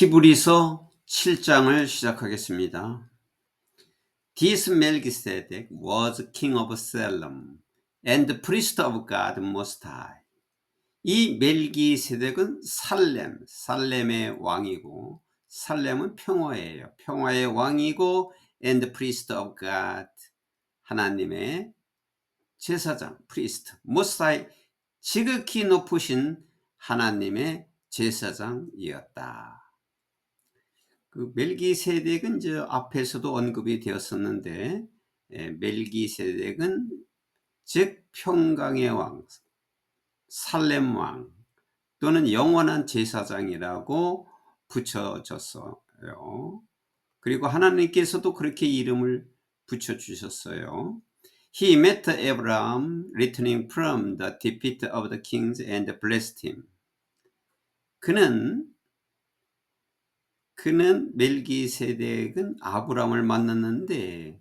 히브리서 7장을 시작하겠습니다. Melchizedek was king of Salem and priest of God Most High. 이 멜기세덱은 살렘, 살렘의 왕이고 살렘은 평화예요. 평화의 왕이고 and priest of God 하나님의 제사장, priest, Most High 지극히 높으신 하나님의 제사장이었다. 그 멜기세덱은 저 앞에서도 언급이 되었었는데 예, 멜기세덱은 즉 평강의 왕, 살렘 왕 또는 영원한 제사장이라고 붙여졌어요. 그리고 하나님께서도 그렇게 이름을 붙여 주셨어요. He met Abraham returning from the defeat of the kings and blessed him. 그는 그는 멜기세덱은 아브람을 만났는데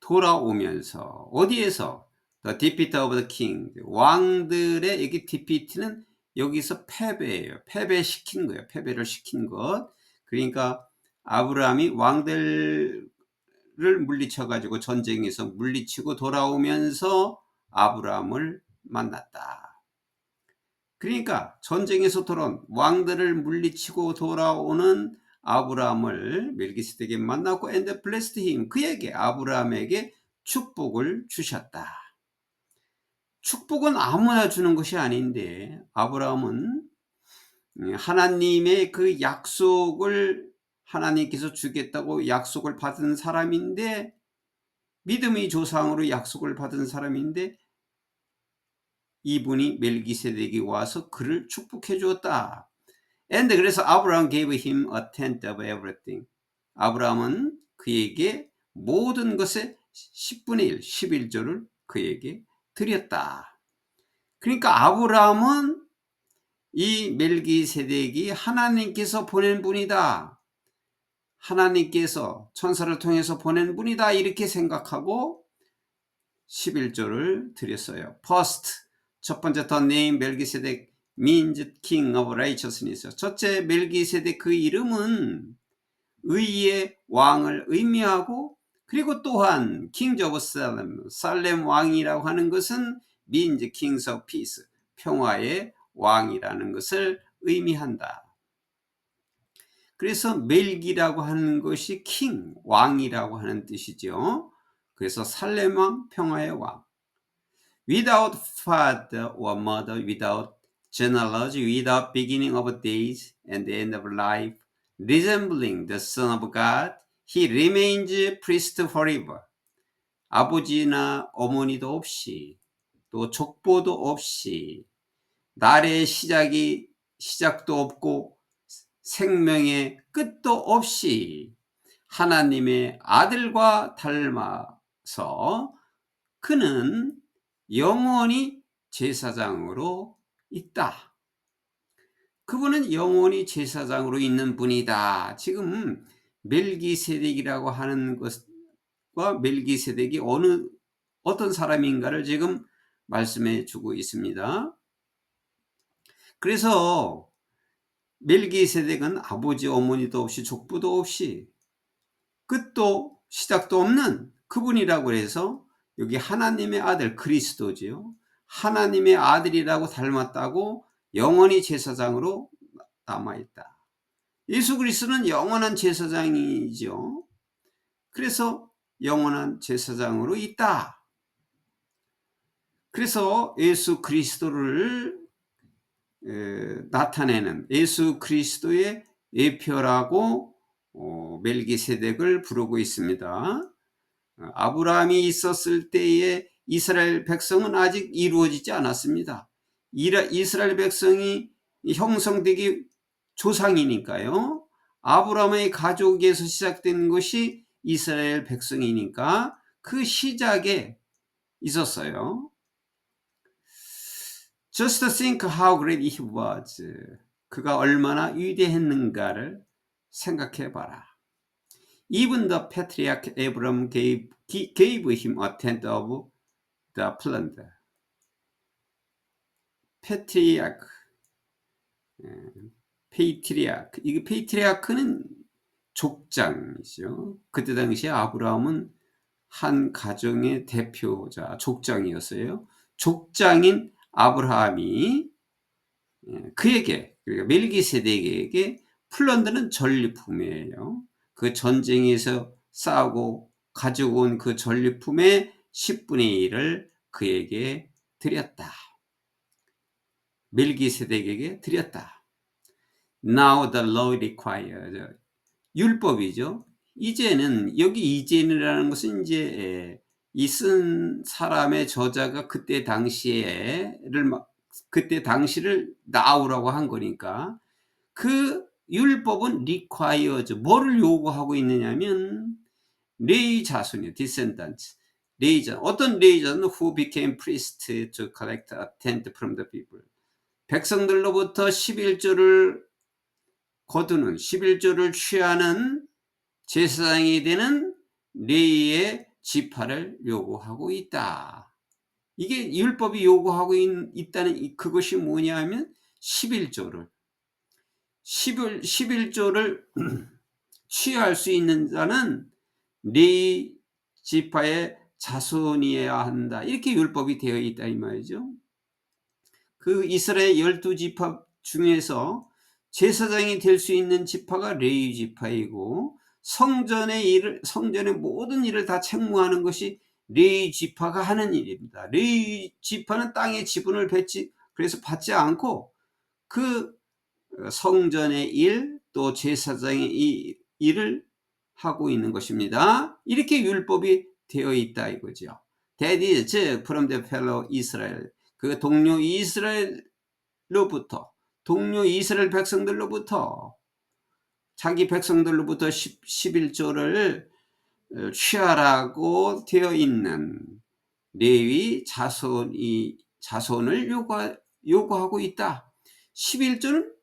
돌아오면서 어디에서 The defeat of the king 왕들의 여기 defeat는 여기서 패배예요. 패배시킨 거예요. 패배를 시킨 것. 그러니까 아브라함이 왕들을 물리쳐 가지고 전쟁에서 물리치고 돌아오면서 아브라함을 만났다. 그러니까 전쟁에서 돌아온 왕들을 물리치고 돌아오는 아브라함을 멜기스덱에 만났고 and blessed him 그에게 아브라함에게 축복을 주셨다. 축복은 아무나 주는 것이 아닌데 아브라함은 하나님의 그 약속을 하나님께서 주겠다고 약속을 받은 사람인데 믿음의 조상으로 약속을 받은 사람인데 이분이 멜기세덱이 와서 그를 축복해 주었다. And 그래서 아브라함 gave him a tenth of everything. 아브라함은 그에게 모든 것의 10분의 1, 11조를 그에게 드렸다. 그러니까 아브라함은 이 멜기세덱이 하나님께서 보낸 분이다. 하나님께서 천사를 통해서 보낸 분이다. 이렇게 생각하고 11조를 드렸어요. First, 첫 번째 더 네임 멜기세덱 means king of righteousness. 첫째 멜기세덱 그 이름은 의의 왕을 의미하고 그리고 또한 king of Salem, 살렘 왕이라고 하는 것은 means kings of peace, 평화의 왕이라는 것을 의미한다. 그래서 멜기라고 하는 것이 king, 왕이라고 하는 뜻이죠. 그래서 살렘 왕, 평화의 왕. Without father or mother, without genealogy, without beginning of days and the end of life, resembling the Son of God, he remains priest forever. 아버지나 어머니도 없이 또 족보도 없이 날의 시작이 시작도 없고 생명의 끝도 없이 하나님의 아들과 닮아서 그는 영원히 제사장으로 있다. 그분은 영원히 제사장으로 있는 분이다. 지금 멜기세덱이라고 하는 것과 멜기세덱이 어느 어떤 사람인가를 지금 말씀해 주고 있습니다. 그래서 멜기세덱은 아버지 어머니도 없이 족부도 없이 끝도 시작도 없는 그분이라고 해서 여기 하나님의 아들 그리스도지요. 하나님의 아들이라고 닮았다고 영원히 제사장으로 남아있다. 예수 그리스도는 영원한 제사장이죠. 그래서 영원한 제사장으로 있다. 그래서 예수 그리스도를 나타내는 예수 그리스도의 예표라고 어, 멜기세덱을 부르고 있습니다. 아브라함이 있었을 때에 이스라엘 백성은 아직 이루어지지 않았습니다. 이스라엘 백성이 형성되기 조상이니까요. 아브라함의 가족에서 시작된 것이 이스라엘 백성이니까 그 시작에 있었어요. Just think how great he was. 그가 얼마나 위대했는가를 생각해 봐라. Even the patriarch Abram gave, gave him a tenth of the plunder. 패트리아크, 페이트리아크. 이게 페이트리아크는 족장이죠. 그때 당시에 아브라함은 한 가정의 대표자, 족장이었어요. 족장인 아브라함이 예, 그에게, 그러니까 멜기세덱에게 플런드는 전리품이에요. 그 전쟁에서 싸우고 가지고 온 그 전리품의 10분의 1을 그에게 드렸다. 멜기세덱에게 드렸다. Now the law requires 율법이죠. 이제는 여기 이제는이라는 것은 이제 이 쓴 사람의 저자가 그때 당시에를 그때 당시를 나오라고 한 거니까 그 율법은 requires 뭐를 요구하고 있느냐면 레이 자손이요. descendants. 레이 자 어떤 레이 자손 who became priest to collect a tenth from the people. 백성들로부터 11조를 거두는 11조를 취하는 제사장이 되는 레이의 지파를 요구하고 있다. 이게 율법이 요구하고 있, 다는 그것이 뭐냐 하면 11조를 11, 11조를 취할 수 있는 자는 레이 지파의 자손이어야 한다. 이렇게 율법이 되어 있다 이 말이죠. 그 이스라엘 열두 지파 중에서 제사장이 될 수 있는 지파가 레위 지파이고 성전의 일을 성전의 모든 일을 다 책무하는 것이 레위 지파가 하는 일입니다. 레위 지파는 땅의 지분을 뱉지 그래서 받지 않고 그 성전의 일 또 제사장의 이 일을 하고 있는 것입니다. 이렇게 율법이 되어 있다 이거죠. That is from the fellow Israel. 그 동료 이스라엘로부터 동료 이스라엘 백성들로부터 자기 백성들로부터 10, 11조를 어, 취하라고 되어 있는 레위 자손이 자손을 요구, 요구하고 있다. 11조는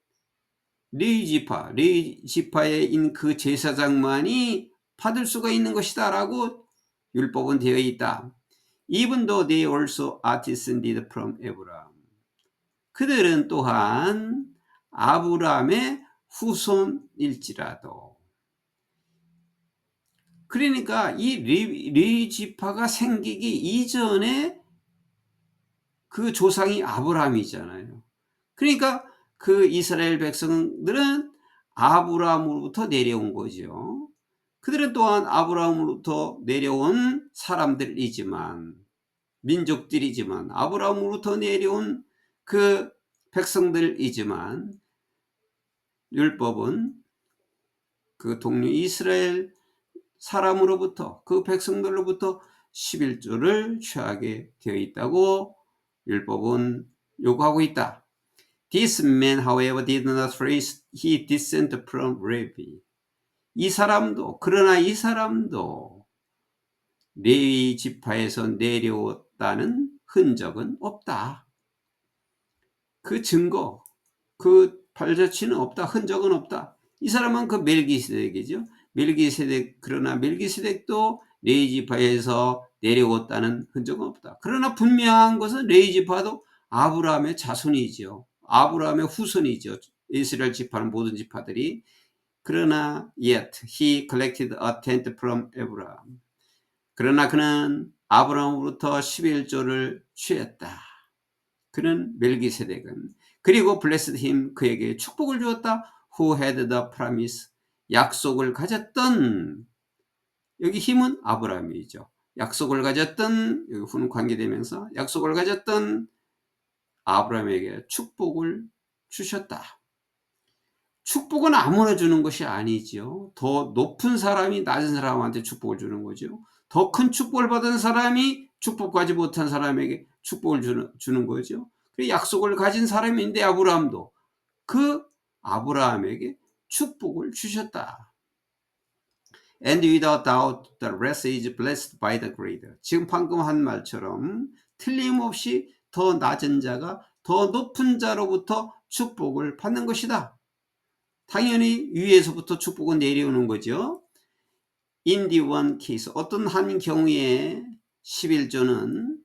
레위 지파, 레위 지파에 있는 그 제사장만이 받을 수가 있는 것이다 라고 율법은 되어 있다. Even though they also are descended from Abraham. 그들은 또한 아브라함의 후손일지라도 그러니까 이 레위 지파가 생기기 이전에 그 조상이 아브라함이잖아요. 그러니까 그 이스라엘 백성들은 아브라함으로부터 내려온 거죠. 그들은 또한 아브라함으로부터 내려온 사람들이지만 민족들이지만 아브라함으로부터 내려온 그 백성들이지만 율법은 그 동료 이스라엘 사람으로부터 그 백성들로부터 11조를 취하게 되어 있다고 율법은 요구하고 있다. This man, however, did not trace he descend from Levi. 이 사람도 그러나 이 사람도 레위 지파에서 내려왔다는 흔적은 없다. 그 증거, 그 발자취는 없다. 흔적은 없다. 이 사람은 그 멜기세덱이죠. 멜기세덱 그러나 멜기세덱도 레이지파에서 내려왔다는 흔적은 없다. 그러나 분명한 것은 레이지파도 아브라함의 자손이죠. 아브라함의 후손이죠. 이스라엘 지파는 모든 지파들이 그러나 yet he collected a tenth from Abraham. 그러나 그는 아브라함으로부터 11조를 취했다. 그는 멜기세덱은 그리고 blessed him 그에게 축복을 주었다. who had the promise 약속을 가졌던 여기 힘은 아브라함이죠. 약속을 가졌던 여기 후는 관계되면서 약속을 가졌던 아브라함에게 축복을 주셨다. 축복은 아무나 주는 것이 아니죠. 더 높은 사람이 낮은 사람한테 축복을 주는 거죠. 더 큰 축복을 받은 사람이 축복하지 못한 사람에게 축복을 주는, 주는 거죠. 그 약속을 가진 사람인데 아브라함도 그 아브라함에게 축복을 주셨다. And without doubt the rest is blessed by the greater. 지금 방금 한 말처럼 틀림없이 더 낮은 자가 더 높은 자로부터 축복을 받는 것이다. 당연히 위에서부터 축복은 내려오는 거죠. In the one 어떤 한 경우에 11조는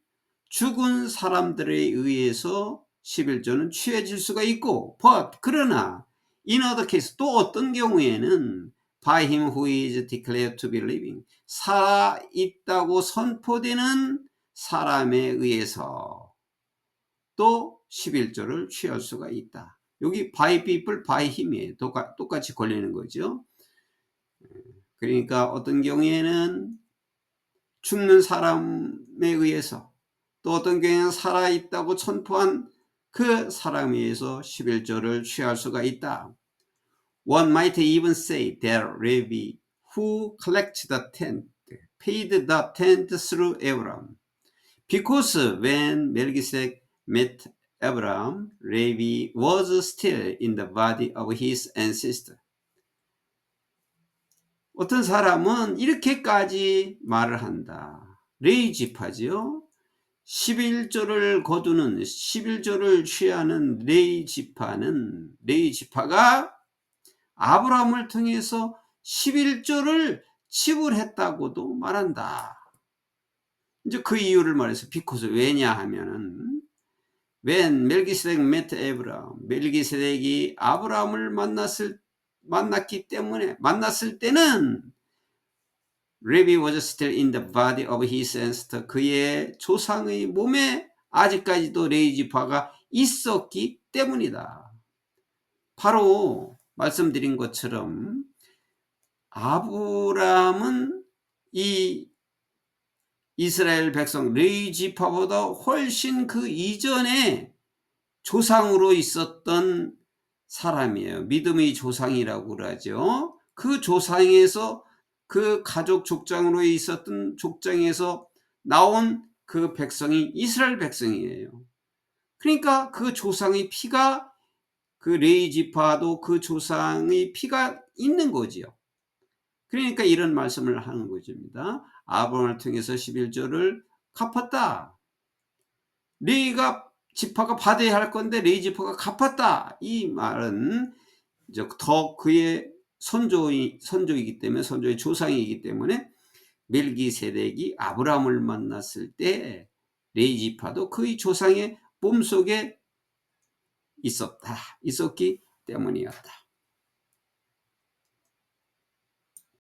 죽은 사람들에 의해서 11조는 취해질 수가 있고 but 그러나 In other case, 또 어떤 경우에는 by him who is declared to be living. 살아 있다고 선포되는 사람에 의해서 또 11조를 취할 수가 있다. 여기 by people, by. 똑같, 똑같이 걸리는 거죠. 그러니까 어떤 경우에는 죽는 사람에 의해서 또 어떤 경우에는 살아있다고 선포한 그 사람에 의해서 11조를 취할 수가 있다. One might even say that Levi who collects the tent paid the tent through Abraham. Because when Melchizedek met Abraham, Levi was still in the body of his ancestor. 어떤 사람은 이렇게까지 말을 한다. 레이 지파지요. 11조를 거두는 11조를 취하는 레이 지파는 레이 지파가 아브라함을 통해서 11조를 지불했다고도 말한다. 이제 그 이유를 말해서 비코스 왜냐 하면은 when 멜기세덱 met 에브라함 멜기세덱이 아브라함을 만났을 만났기 때문에 만났을 때는 레비 was still in the body of his ancestor 그의 조상의 몸에 아직까지도 레이지파가 있었기 때문이다. 바로 말씀드린 것처럼 아브라함은 이 이스라엘 백성 레이지파보다 훨씬 그 이전에 조상으로 있었던 사람이에요. 믿음의 조상이라고 그러죠. 그 조상에서 그 가족 족장으로 있었던 족장에서 나온 그 백성이 이스라엘 백성이에요. 그러니까 그 조상의 피가 그 레이지파도 그 조상의 피가 있는 거지요. 그러니까 이런 말씀을 하는 것입니다. 아브라함을 통해서 11조를 갚았다. 레이가 지파가 받아야 할 건데 레이 지파가 갚았다. 이 말은 이제 더 그의 선조이 선조이기 때문에 선조의 조상이기 때문에 멜기세덱이 아브라함을 만났을 때 레이 지파도 그의 조상의 몸속에 있었다. 있었기 때문이었다.